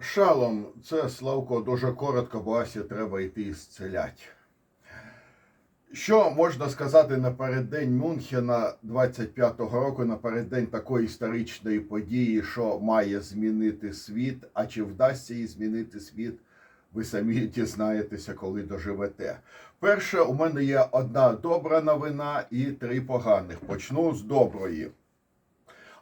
Шалом, це Славко дуже коротко, бо Асі треба йти зцілять. Що можна сказати напереддень Мюнхена 25-го року, напереддень такої історичної події, що має змінити світ, а чи вдасться їй змінити світ, ви самі дізнаєтеся, коли доживете. Перше, у мене є одна добра новина і три поганих. Почну з доброї,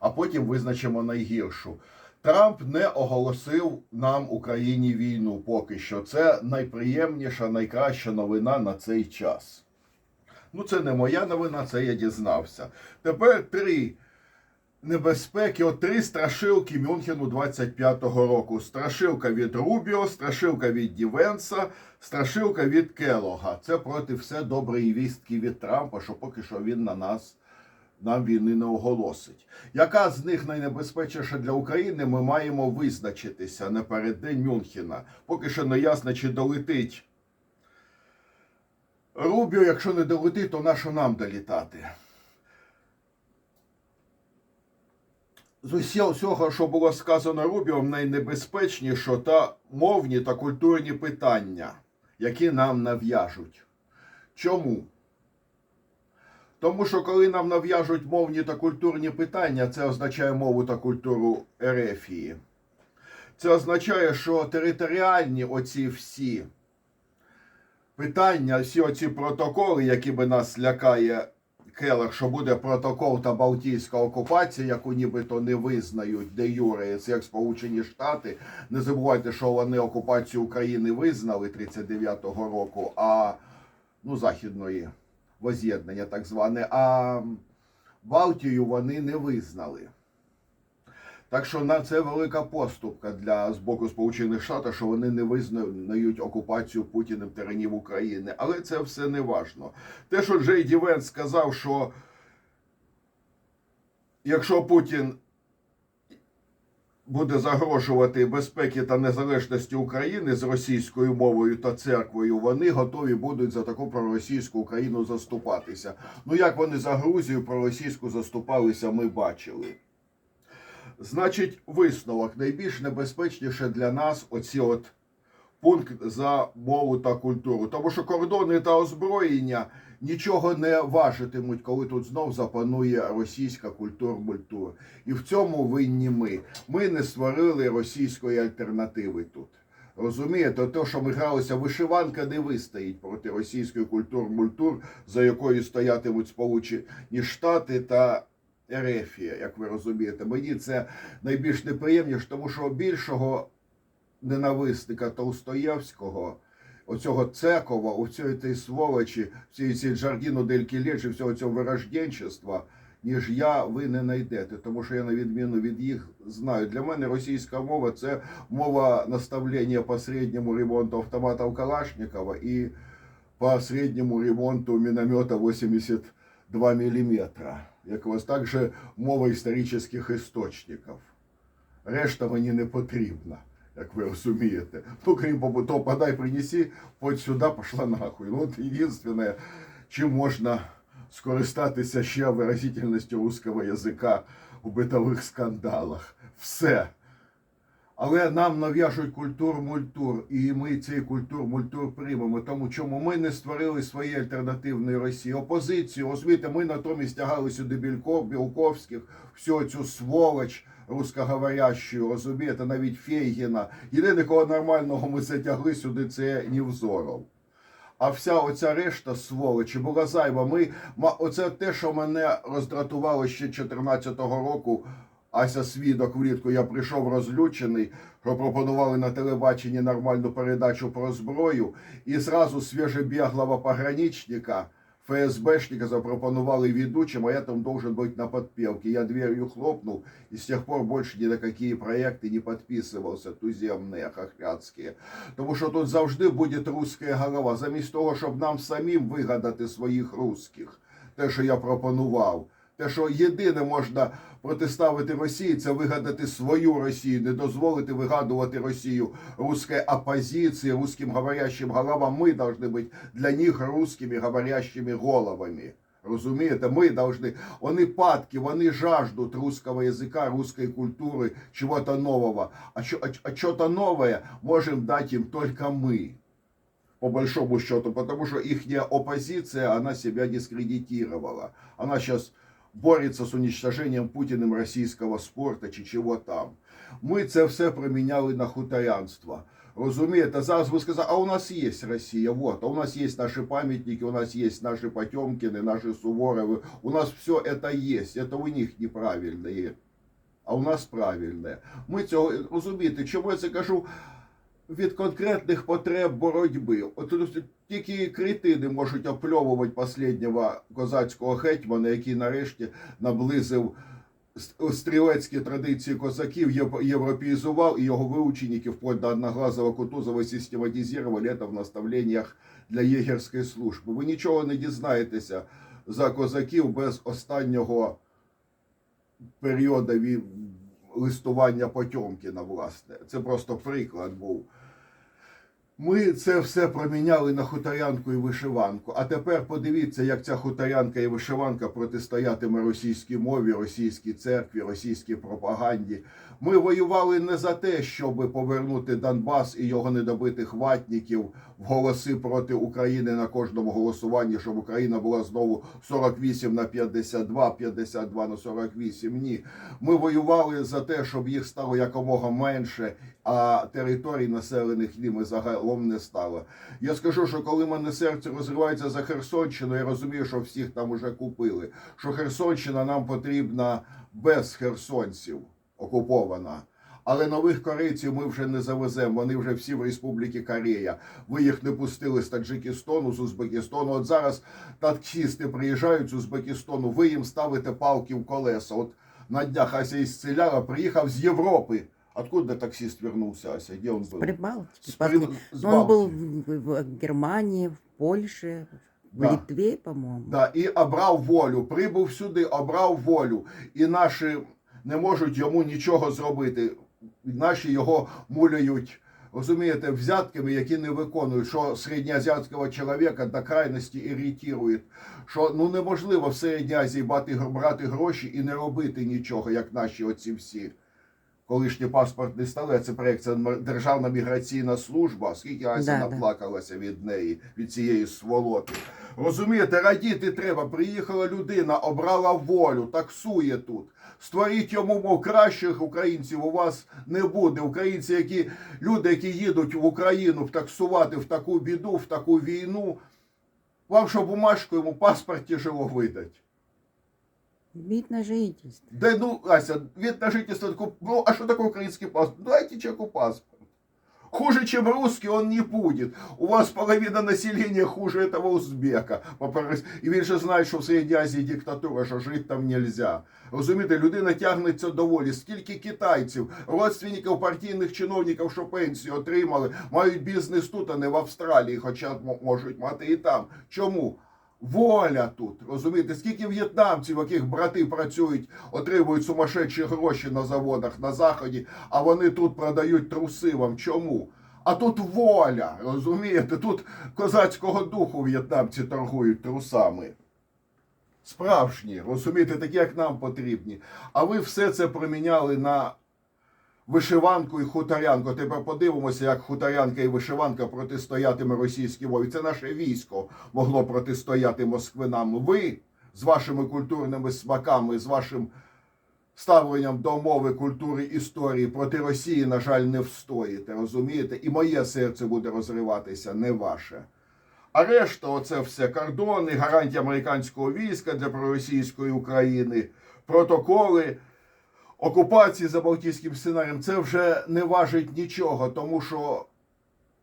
а потім визначимо найгіршу. Трамп не оголосив нам Україні війну поки що. Це найприємніша, найкраща новина на цей час. Ну, це не моя новина, це я дізнався. Тепер три небезпеки, от три страшилки Мюнхену 25-го року. Страшилка від Рубіо, страшилка від Дівенса, страшилка від Келога. Це проти все доброї вістки від Трампа, що поки що він на нас нам війни не оголосить. Яка з них найнебезпечніша для України? Ми маємо визначитися напереддень Мюнхена. Поки що не ясно, чи долетить Рубіо, якщо не долетить, то нащо нам долітати? З усього що було сказано Рубіо, найнебезпечніше та мовні та культурні питання, які нам нав'яжуть. Чому? Тому що коли нам нав'яжуть мовні та культурні питання, це означає мову та культуру Ерефії. Це означає, що територіальні оці всі питання, всі оці протоколи, які би нас лякає Келех, що буде протокол та Балтійська окупація, яку нібито не визнають де юре, як Сполучені Штати. Не забувайте, що вони окупацію України визнали 39-го року, а ну, західної воз'єднання, так зване, а Балтію вони не визнали. Так що на це велика поступка для з боку Сполучених Штатів, що вони не визнають окупацію Путіним теренів України. Але це все не важно. Те, що Джей Дівенс сказав, що якщо Путін буде загрожувати безпеці та незалежності України з російською мовою та церквою, вони готові будуть за таку проросійську Україну заступатися. Ну як вони за Грузію проросійську заступалися, ми бачили. Значить, висновок найбільш небезпечніше для нас оці от пункт за мову та культуру. Тому що кордони та озброєння нічого не важитимуть, коли тут знов запанує російська культур-мультур. І в цьому винні ми. Ми не створили російської альтернативи тут. Розумієте, то, що ми гралися, вишиванка не вистоїть проти російської культур-мультур, за якою стоятимуть Сполучені Штати та Ерефія, як ви розумієте. Мені це найбільш неприємніше, тому що більшого ненависника Толстоєвського, оцього Цекова, у цієї сволочі, всієї цієї Джардіно дель всього цього вирожденчества, ніж я, ви не знайдете. Тому що я, на відміну від їх, знаю. Для мене російська мова це мова наставлення по середньому ремонту автоматів Калашникова і по середньому ремонту міномета 82 міліметра. Якраз також мова історичних істочників. Решта мені не потрібна, як ви розумієте. Ну, крім побутов, подай, принеси, подь сюди, пішла нахуй. Ну, от єдине, чим можна скористатися ще виразительністю русского язика у битових скандалах. Все. Але нам нав'яжуть культур-мультур, і ми цей культур-мультур приймемо. Тому чому ми не створили своєї альтернативної Росії. Опозицію, розумієте, ми натомість тягали сюди Більков, Білковських, всю цю сволоч русскоговорящу, розумієте, навіть Фейгіна. Єдине, кого нормального ми затягли сюди, це Нівзоров. А вся оця решта сволочі була зайва. Ми, оце те, що мене роздратувало ще 14-го року. Ася свідок влітку, я прийшов розлючений, пропонували на телебаченні нормальну передачу про зброю, і зразу свіжебіглого пограничника, ФСБшника запропонували ведучим, а я там должен быть на подпевке. Я дверью хлопнул, и с тех пор больше ни на какие проекты не подписывался, туземные, хохрядські. Тому що тут завжди буде русська голова. Замість того, щоб нам самим вигадати своїх русських, те, що я пропонував. Те, що єдине можна протиставити Росії, це вигадати свою Росію, не дозволити вигадувати Росію русської опозиції, русским говорящим головам. Ми повинні бути для них русскими говорящими головами. Розумієте, ми должны, вони падки, вони жаждут русского языка, русской культуры, чего-то нового. А, чё- а, а что-то новое можем дать им только мы. По большому счету, потому что их оппозиция, она себя дискредитировала. Она сейчас борется с уничтожением Путиным российского спорта чи чого там. Ми це все проміняли на хуторянство. Розумієте, зараз ви сказали, а у нас є Росія, вот, а у нас є наші пам'ятники, у нас є наші Потемкіни, наші Суворовы, у нас все это є, это у них неправильне, а у нас правильне. Ми цього розумієте, чому я це кажу? Від конкретних потреб боротьби. От тільки критини можуть опльовувати останнього козацького гетьмана, який нарешті наблизив стрілецькі традиції козаків, єв- європеїзував і його виученики вплоть до Одноглазого Кутузова систематизували це в наставленнях для єгерської служби. Ви нічого не дізнаєтеся за козаків без останнього періоду листування Потьомкіна, власне. Це просто приклад був. Ми це все проміняли на хуторянку і вишиванку. А тепер подивіться, як ця хуторянка і вишиванка протистоятиме російській мові, російській церкві, російській пропаганді. Ми воювали не за те, щоб повернути Донбас і його недобитих ватників в голоси проти України на кожному голосуванні, щоб Україна була знову 48 на 52, 52 на 48. Ні. Ми воювали за те, щоб їх стало якомога менше, а територій населених ними загалом не стало. Я скажу, що коли мене серце розривається за Херсонщину, я розумію, що всіх там уже купили. Що Херсонщина нам потрібна без херсонців окупована. Але нових корейців ми вже не завеземо. Вони вже всі в Республіки Корея. Ви їх не пустили з Таджикистану, з Узбекистану. От зараз таксісти приїжджають з Узбекистану, ви їм ставите палки в колеса. От на днях Ася із Селяра приїхав з Європи. Откуда таксист вернулся, Ася? Где он был? Прибалтики. С При- с Он был в, в Германии, в Польше, в Да. Литве, по-моему. Да, і обрав волю, прибув сюди, обрав волю. І наші не можуть йому нічого зробити. Наші його муляють, розумієте, взятками, які не виконують, що середньоазіатського чоловіка до крайності іритує. Що ну неможливо в Середній Азії брати гроші і не робити нічого, як наші оці всі. Колишній паспортний стали, а це проєкт, це Державна міграційна служба. Скільки Ася Да, да. наплакалася від неї, від цієї сволоти. Розумієте, радіти треба. Приїхала людина, обрала волю, таксує тут. Створіть йому, мов кращих українців у вас не буде. Українці, які люди, які їдуть в Україну таксувати в таку біду, в таку війну. Вам що бумажку йому паспорт тяжело видати. Вид на жительство. Да ну, Ася, вид на жительство, ну, а что такое украинский паспорт? Дайте человеку паспорт. Хуже, чем русский, он не будет. У вас половина населения хуже этого узбека. І він же знає, що в Середній Азії диктатура, що жити там нельзя. Розумієте, людина тягнеться до волі. Скільки китайців, родственників партійних чиновників, що пенсію отримали, мають бізнес тут, а не в Австралії, хоча можуть мати і там. Чому? Воля тут, розумієте, скільки в'єтнамців, яких брати працюють, отримують сумасшедші гроші на заводах на заході, а вони тут продають труси вам. Чому? А тут воля, розумієте? Тут козацького духу в'єтнамці торгують трусами. Справжні, розумієте, такі, як нам потрібні. А ви все це проміняли на вишиванку і хуторянку. Тепер подивимося, як хуторянка і вишиванка протистоятиме російській мові. Це наше військо могло протистояти москвинам. Ви з вашими культурними смаками, з вашим ставленням до мови, культури, історії проти Росії, на жаль, не встоїте. Розумієте? І моє серце буде розриватися, не ваше. А решта, оце все кордони, гарантія американського війська для проросійської України, протоколи окупації за Балтійським сценарієм, це вже не важить нічого, тому що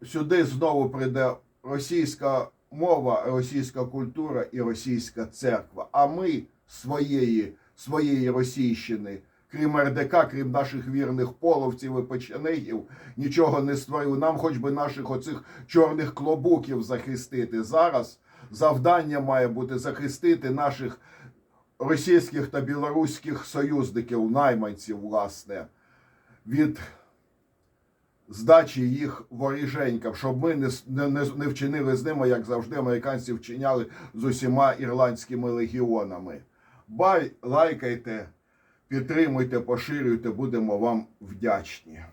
сюди знову прийде російська мова, російська культура і російська церква. А ми своєї, своєї російщини, крім РДК, крім наших вірних половців і печенегів, нічого не створили. Нам хоч би наших оцих чорних клобуків захистити. Зараз завдання має бути захистити наших російських та білоруських союзників, найманців, власне, від здачі їх воріженькам, щоб ми не, не, не, вчинили з ними, як завжди, американці вчиняли з усіма ірландськими легіонами. Бай, лайкайте, підтримуйте, поширюйте, будемо вам вдячні.